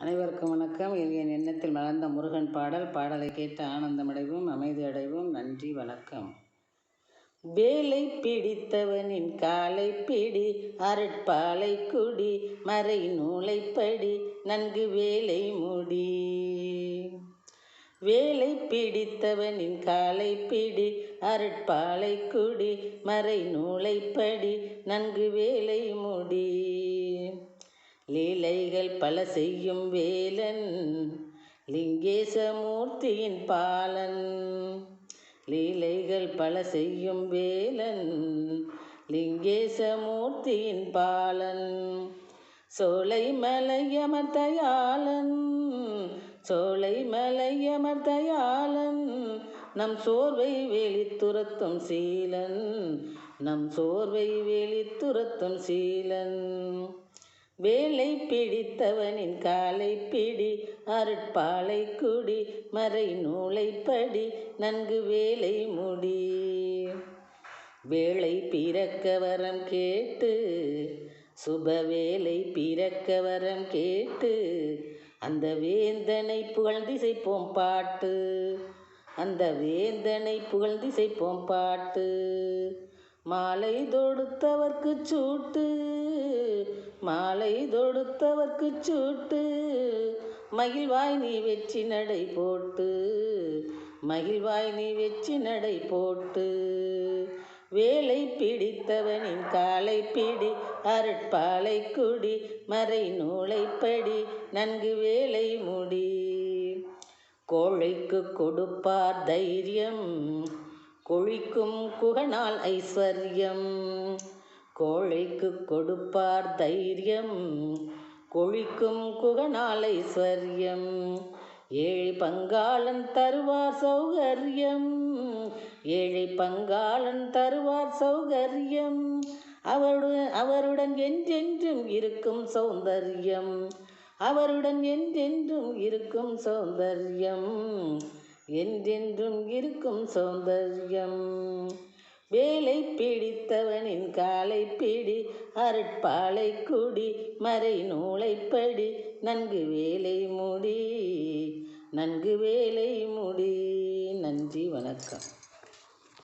அனைவருக்கும் வணக்கம். இது என் எண்ணத்தில் மலர்ந்த முருகன் பாடல். பாடலை கேட்டு ஆனந்தமடைவோம் அமைதி அடைவோம் நன்றி வணக்கம். வேலை பிடித்தவனின் காலை பிடி அருட்பாலை குடி மறை நூலை படி நன்கு வேலை முடி. வேலை பிடித்தவனின் காலை பிடி அருட்பாலை குடி மறை நூலை படி நன்கு வேலை முடி. லீலைகள் பல செய்யும் வேலன் லிங்கேசமூர்த்தியின் பாலன். லீலைகள் பல செய்யும் வேலன் லிங்கேசமூர்த்தியின் பாலன். சோலை மலையமர்தயாளன் சோலை மலையமர்தயாளன் நம் சோர்வை வெளித்துரத்தும் சீலன் நம் சோர்வை வெளித்துரத்தும் சீலன். வேலை பிடித்தவனின் காலை பிடி அருட்பாலை குடி மறை நூலை படி நன்கு வேலை முடி. வேலை பிறக்க வரம் கேட்டு சுப வேலை பிறக்க வரம் கேட்டு அந்த வேந்தனை புகழ்ந்திசைப்போம் பாட்டு. அந்த வேந்தனை புகழ்ந்திசைப்போம் பாட்டு. மாலை தொடுத்தவர்க்கு சூட்டு மாலை தொடுத்தவர்க்கு சூட்டு. மகிழ்வாய் நீ வெற்றி நடை போட்டு. மகிழ்வாய் நீ வெற்றி நடை போட்டு. வேலை பிடித்தவனின் காலை பிடி அருட்பாலை குடி மறை நூலை படி நன்கு வேலை முடி. கோழைக்கு கொடுப்பார் தைரியம் கொழிக்கும் குகனால் ஐஸ்வர்யம். கோழைக்கு கொடுப்பார் தைரியம். கொழிக்கும் குகனால் ஐஸ்வர்யம் ஏழை பங்காளன் தருவார் சௌகரியம். ஏழை பங்காளன் தருவார் சௌகரியம். அவருடன் அவருடன் என்றென்றும் இருக்கும் சௌந்தர்யம். அவருடன் என்றென்றும் இருக்கும் சௌந்தர்யம். என்றென்றும் இருக்கும் சௌந்தர்யம். வேலை பிடித்தவனின் காலை பிடி அருட்பாலை குடி மறை நூலைப்படி நன்கு வேலை முடி நன்கு வேலை முடி. நன்றி வணக்கம்.